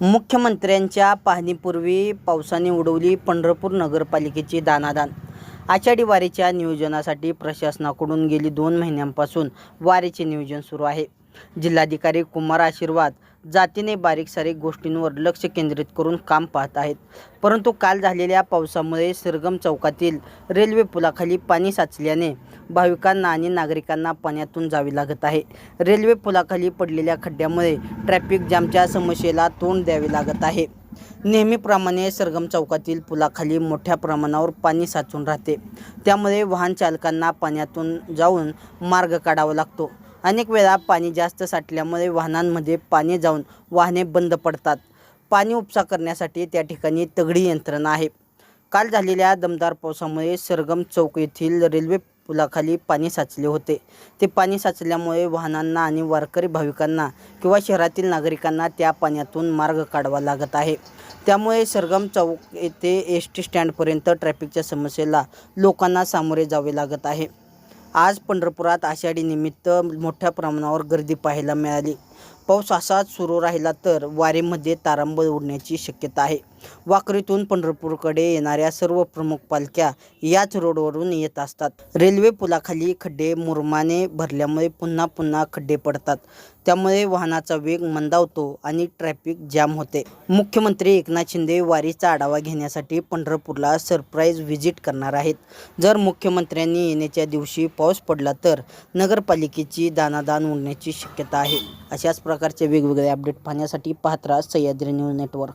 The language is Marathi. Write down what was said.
मुख्यमंत्र्यांच्या पाहणीपूर्वी पावसाने उडवली पंढरपूर नगरपालिकेची दानादान. आषाढी वारीच्या नियोजनासाठी प्रशासनाकडून गेली दोन महिन्यांपासून वारीचे नियोजन सुरू आहे. जिल्हाधिकारी कुमार आशीर्वाद जातीने बारीक सारीक गोष्टींवर लक्ष केंद्रित करून काम पाहत आहेत. परंतु काल झालेल्या पावसामुळे सरगम चौकातील रेल्वे पुलाखाली पाणी साचल्याने भाविकांना आणि नागरिकांना पाण्यातून जावे लागत आहे. रेल्वे पुलाखाली पडलेल्या खड्ड्यामुळे ट्रॅफिक जामच्या समस्येला तोंड द्यावे लागत आहे. नेहमीप्रमाणे सरगम चौकातील पुलाखाली मोठ्या प्रमाणावर पाणी साचून राहते. त्यामुळे वाहन चालकांना पाण्यातून जाऊन मार्ग काढावा लागतो. अनेक वेळा पाणी जास्त साठल्यामुळे वाहनांमध्ये पाणी जाऊन वाहने बंद पडतात. पाणी उपसा करण्यासाठी त्या ठिकाणी तगडी यंत्रणा आहे. काल झालेल्या दमदार पावसामुळे सरगम चौक येथील रेल्वे पुलाखाली पाणी साचले होते. ते पाणी साचल्यामुळे वाहनांना आणि वारकरी भाविकांना किंवा शहरातील नागरिकांना त्या पाण्यातून मार्ग काढावा लागत आहे. त्यामुळे सरगम चौक येथे एस टी स्टँडपर्यंत ट्रॅफिकच्या समस्येला लोकांना सामोरे जावे लागत आहे. आज पंढरपुरात आषाढीनिमित्त मोठ्या प्रमाणावर गर्दी पाहायला मिळाली. पाऊस असाच सुरू राहिला तर वारेमध्ये तारांब उडण्याची शक्यता आहे. वाकरीतून पंढरपूरकडे येणाऱ्या सर्व प्रमुख पालख्या याच रोडवरून येत असतात. रेल्वे पुलाखाली खड्डे मुरमाने भरल्यामुळे पुन्हा पुन्हा खड्डे पडतात. त्यामुळे वाहनाचा वेग मंदावतो आणि ट्रॅफिक जाम होते. मुख्यमंत्री एकनाथ शिंदे वारीचा आढावा घेण्यासाठी पंढरपूरला सरप्राईज व्हिजिट करणार आहेत. जर मुख्यमंत्र्यांनी येण्याच्या दिवशी पाऊस पडला तर नगरपालिकेची दानादान उडण्याची शक्यता आहे. अशाच प्रकारचे वेगवेगळे अपडेट पाहण्यासाठी पाहत राहा सह्याद्री न्यूज नेटवर्क.